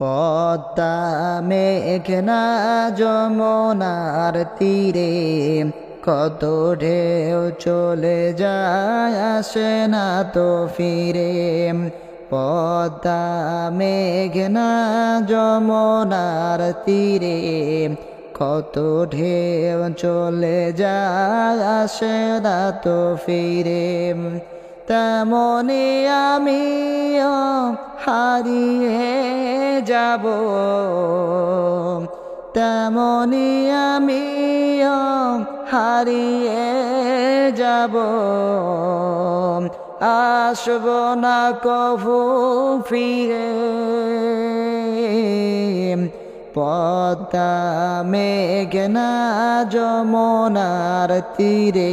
পদ্মা মেঘনা যমুনার তীরে কত ঢেউ চলে যায় আসে না তো ফিরে। পদ্মা মেঘনা যমুনার তীরে কত ঢেউ চলে যায় আসে না তো ফিরে। তেমনি আমিও হারিয়ে যাব। তেমনি আমিও হারিয়ে যাব। আসব না কভু ফিরে। পদ্মা মেঘনা যমুনার তীরে।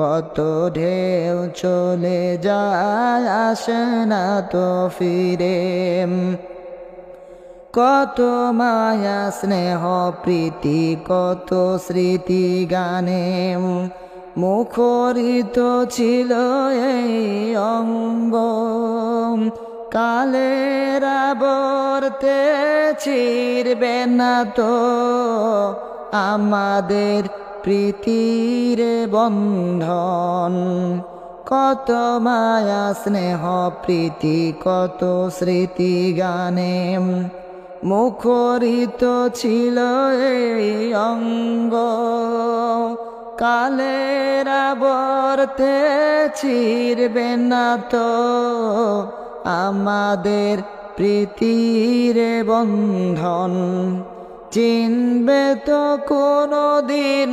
কত ঢেউ চলে যায়, আসে না তো ফিরে। কত মায়া, স্নেহ, প্রীতি, কত স্মৃতি গানে। মুখরিত ছিল এই অঙ্গ। কালের আবর্তে ছিড়বে না তো আমাদের প্রীতির বন্ধন। কত মায়া, স্নেহ, প্রীতি, কত স্মৃতি গানে। মুখরিত ছিল এই অঙ্গ। কালের আবর্তে ছিড়বে না তো আমাদের প্রীতির বন্ধন। চিনবে তো কোনো দিন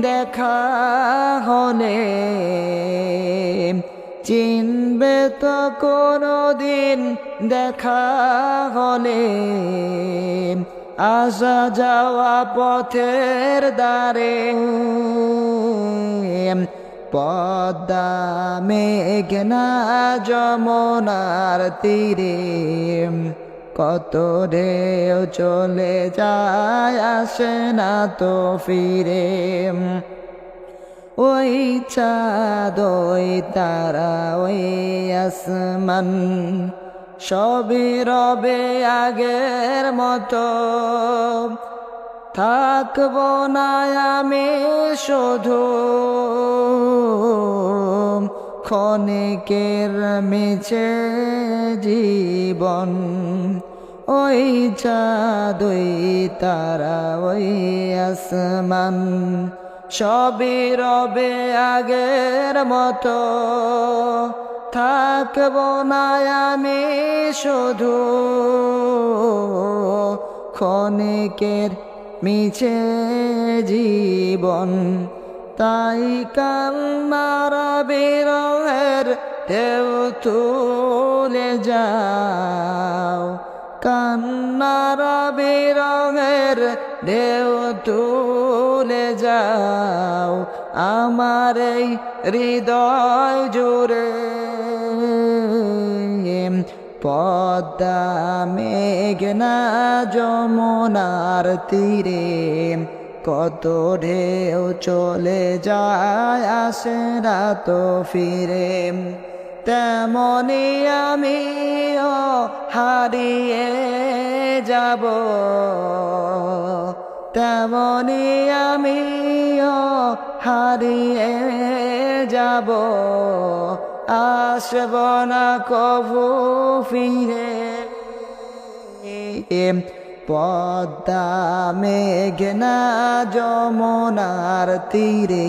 দেখা হলে। চিনবে তো কোনো দিন দেখা হলে। আসা যাওয়া পথের দ্বারে পদ্মা মেঘনা যমুনার তীরে। কত ঢেউ চলে যায়, আসে না তো ফিরে। ওই চাঁদ তারা, ওই আসমান, সবই রবে আগের মতো। থাকব না আমি শুধু ক্ষণিকের মিছে জীবন। ওই চাঁদ তারা, ওই আসমান। সবই রবে আগের মতো। থাকব না আমি শুধু ক্ষণিকের মিছে জীবন। তাই কান্নার বিরহের ঢেউ তুলে যাও। কান্নার বিরহের ঢেউ তুলে যাও, আমার এই হৃদয় জুড়ে। পদ্মা, মেঘনা, যমুনার তীরে কত ঢেউ চলে যায়, আসে না তো ফিরে। তেমনি আমিও হারিয়ে যাব। তেমনি আমিও হারিয়ে যাব। আসব না কভু ফিরে। পদ্মা মেঘনা যমুনার তীরে।